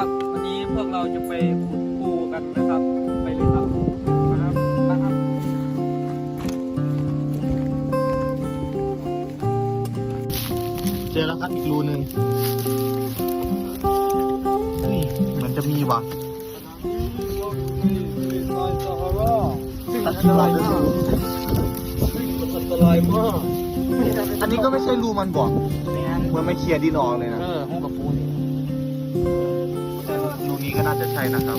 ครับวันนี้พวกเราจะไปขุดปูกันนะครับ ไปเลยครับมาครับมาครับเจอแล้วครับอีกรูหนึ่งนี่เหมือนจะมีว่ะอันตรายมากอันตรายมากอันนี้ก็ไม่ใช่รูมันบอกเหมือนไม่เคลียร์ดินออกเลยนะ เออห้องกับปูนี่รู นี้ก็น่าจะใช่นะครับ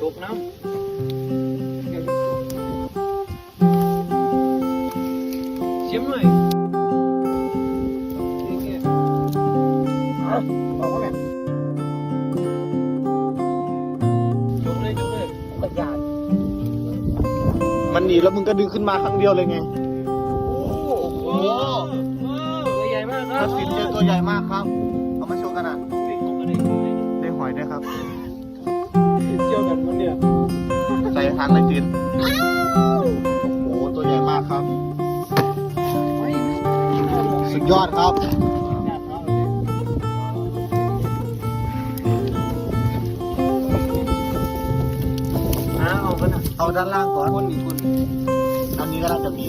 จกน้ำเสียมหน่อยจกเลยจกเลยประหยัดมันหนีแล้วมึงก็ดึงขึ้นมาครั้งเดียวเลยไง ตัวใหญ่มากครับ เอามาโชว์กันนะวิ่งลงมาเลยได้หอยด้วยครับเจียวกันมันเนี่ย ใส่ทานเลยจินโอ้โห ตัวใหญ่มากครับ สุดยอดครับหาเอากันนะเอาด้านล่างก่อนคนอีกคนอันนี้ก็น่าจะมี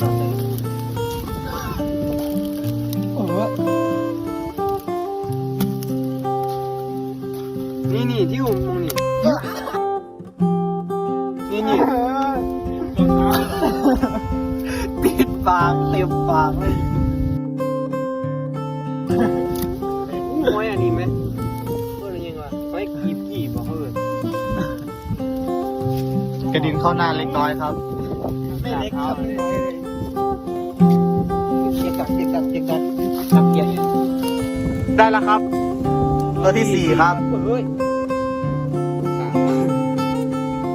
ยอดคลิปตอนตลอดเลยนี่นี่ที่ผมมองนี่นี่นี่ติดปากเต็มปากเลยอู้หอยอันนี้ไหมเพื่อนยังไงหอยกีบกีบบอกเพื่อนกระดินเข้าหน้าเล็กน้อยครับ ไม่เล็กครับ ได้แล้วครับ ตัวที่สี่ครับเฮ้ย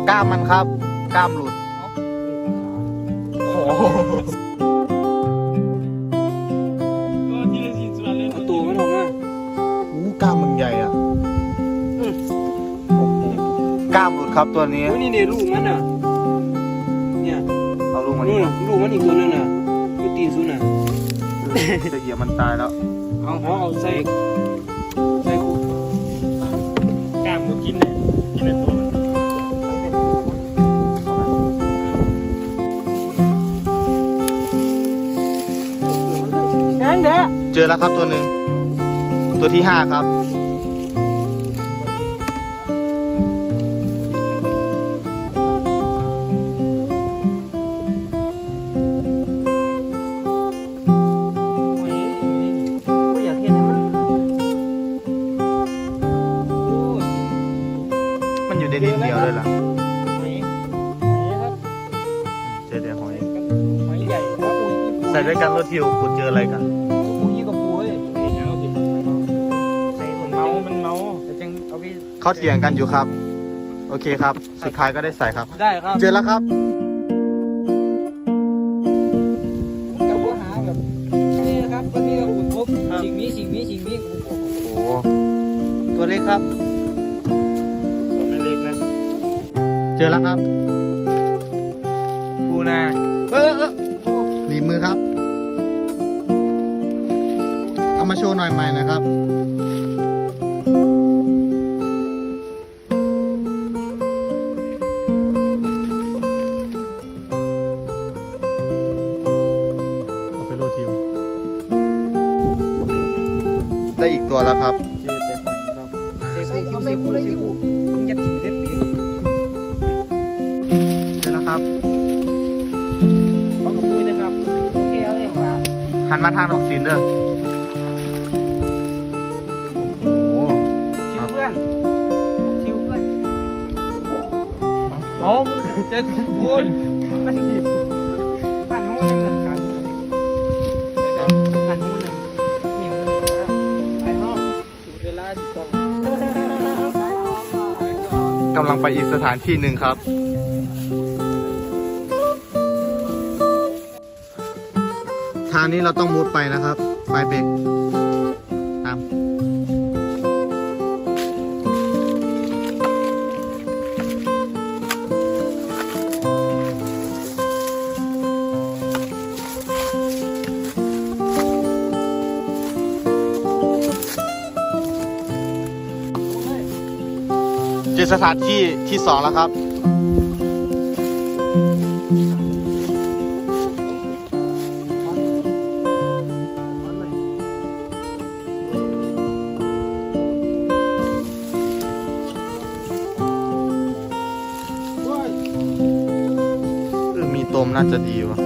กล้ามมันครับ กล้ามหลุดโอ้โหเอาตัวมันออกมาอู้กล้ามมันใหญ่อะอืมโอ้โหกล้ามหลุดครับตัวนี้โอ้นี่เนี่ยลูกมันอะ เนี่ยเอาลูกมันนู่นลูกมันอีกตัวนึงน่ะคือตีนซุนน่ะจะเหยียบมันตายแล้ว เอาเอาเอาใส่ใส่คู่กล้ามมันกินเลยกินในตัวเจอแล้วครับตัวหนึ่งตัวที่ห้าครับ นอยู่ในดินเดียวเลยล่ะหอยหอยครับเจอแต่หอยหอยใหญ่ครับอุ้ยใส่ด้วยกันรถทิวคุณเจออะไรกันปูยี่กับปูเอ้ยใส่มันเมามันเมาแต่จังเอาไปเขาเถียงกันอยู่ครับ โอเคครับ สุดท้ายก็ได้ใส่ครับ ได้ครับเจอแล้วครับกับว่าหาแบบนี่นะครับวันนี้ก็ขุดพบสิ่งนี้สิ่งนี้สิ่งนี้โอ้โหตัวเล็กครับ จอแล้วครับปูนาเออเออหนีบมือครับ เอามาโชว์หน่อยใหม่นะครับ หันมาทางดอกสินเด้อโอ้โหชิวเพื่อนชิวเพื่อนเอาเจอปูนมันดิปั่นห้องนึงเหมือนกันปั่นห้องนึงนี่มันไปห้องเวลาดีกว่ากำลังไปอีกสถานที่หนึ่งครับางนี้เราต้องมุดไปนะครับ ไปเบรกตามเจอสถานที่ที่สองแล้วครับ น่าจะดีวะ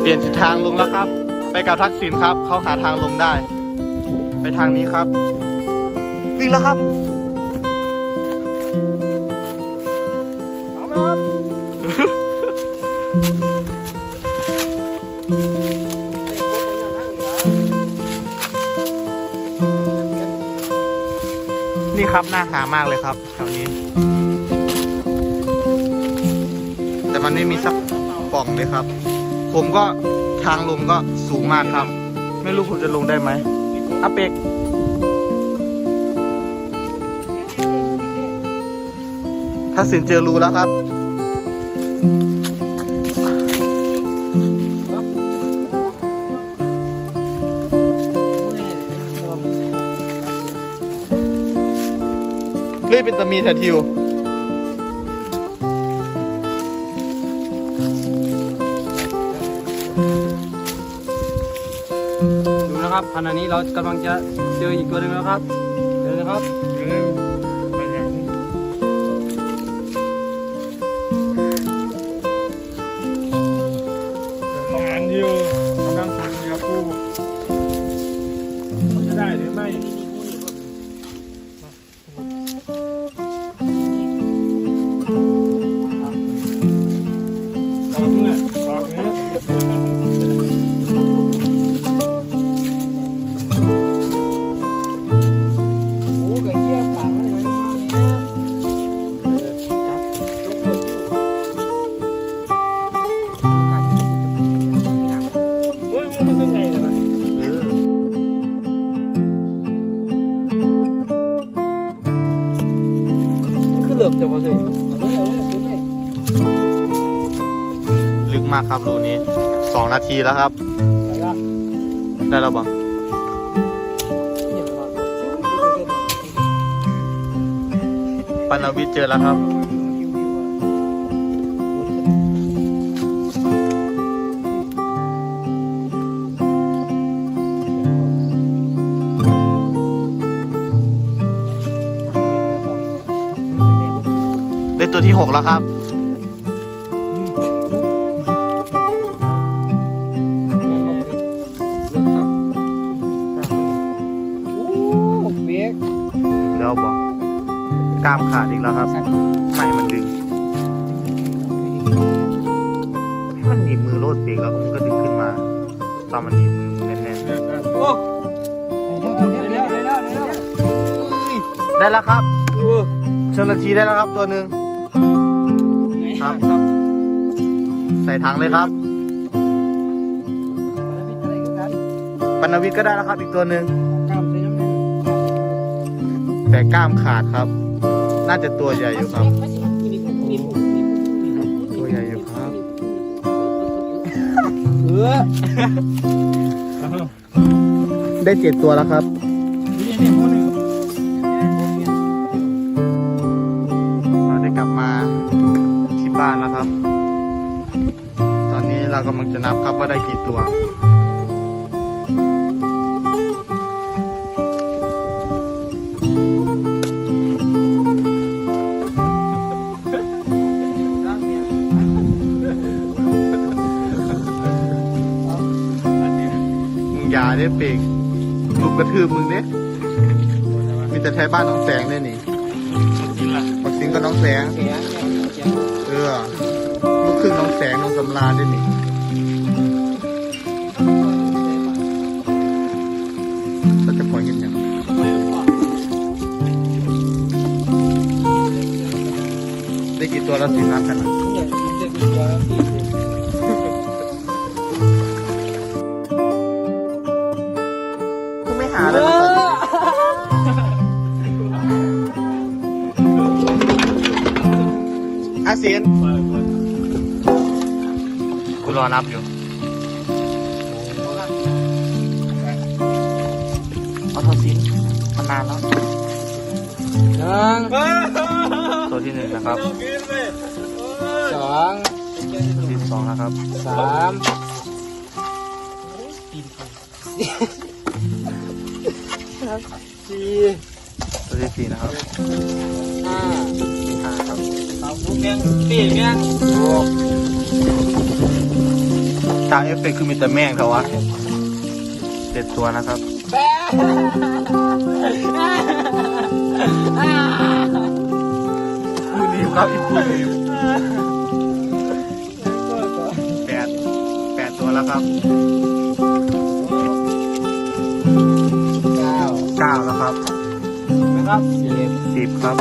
เปลี่ยนทิศทางลงแล้วครับ ไปกับทักษิณครับ เขาหาทางลงได้ ไปทางนี้ครับ วิ่งแล้วครับ ครับน่าหามากเลยครับแถวนี้ แต่มันไม่มีสักป่องเลยครับ ผมก็ทางลงก็สูงมากครับ ไม่รู้ผมจะลงได้ไหมอาเป็กถ้าสินเจอรู้แล้วครับ เลื่อยเป็นตะมีแททิวดูนะครับขณะนี้เรากำลังจะเจออีกตัวหนึ่งแล้วครับเดี๋ยวนะครับากครับรูนี้สองนาทีแล้วครับ ได้แล้วบังเนี่ยครับปัณวิทเจอแล้วครับได้ตัวที่หกแล้วครับามขาดอีกแล้วครับไม่มันดึงให้มันหนีบมือโลดเบรกแล้วมันก็ดึงขึ้นมา ตอนมันหนีบมือแน่นโอ้เดี๋ยวเดี๋ยวเดี๋ยวเดี๋ยวๆได้แล้วครับเชลทีได้แล้วครับตัวหนึ่งครับครับ ใส่ถังเลยครับอะไรกันปัณวิทย์ก็ได้แล้วครับอีกตัวหนึ่งกล้ามใส่น้ำแน่นแต่กล้ามขาดครับ น่าจะตัวใหญ่อยู่ครับ ตัวใหญ่อยู่ครับ เออได้เจ็ดตัวแล้วครับนี่นี่คนหนึ่งเราได้กลับมาที่บ้านแล้วครับ ตอนนี้เรากำลังจะนับครับว่าได้กี่ตัว ได้เปกลูกกระทืบมึงเนี่ยมีแต่ไทยบ้านน้องแสงเลยนี่ปักสิงก็น้องแสงเนี่ยแขนเออ ลูกครึ่งน้องแสงน้องสำราญด้วยนี่เราจะปล่อยกันยังได้กี่ตัวแล้วสินับกันนะ อาเซียนรอนับอยู่เอาทอสินมันนานแล้วหนึ่งตัวที่หนึ่งนะครับสองตัวที่สองนะครับสามสี่ตัวที่สี่นะครับห้าห้าครับสามเมียงสี่เมียงหก ตาเอฟเฟกต์คือมีแต่แม่งเขาวะเจ็ดตัวนะครับแปดคู่นี้ครับอีกคู่นี้แปดแปดตัวแล้วครับเก้าเก้าแล้วครับนะครับสิบสิบครับ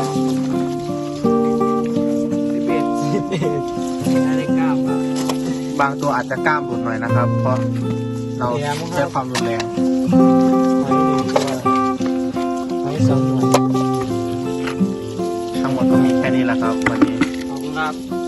สิบเอ็ดสิบเอ็ดอะไรเก้าครับ บางตัวอาจจะกล้ามหลุดหน่อยนะครับ เพราะเราใช้ความรุนแรงทั้งหมดก็มีแค่นี้แหละครับวันนี้ขอบคุณครับ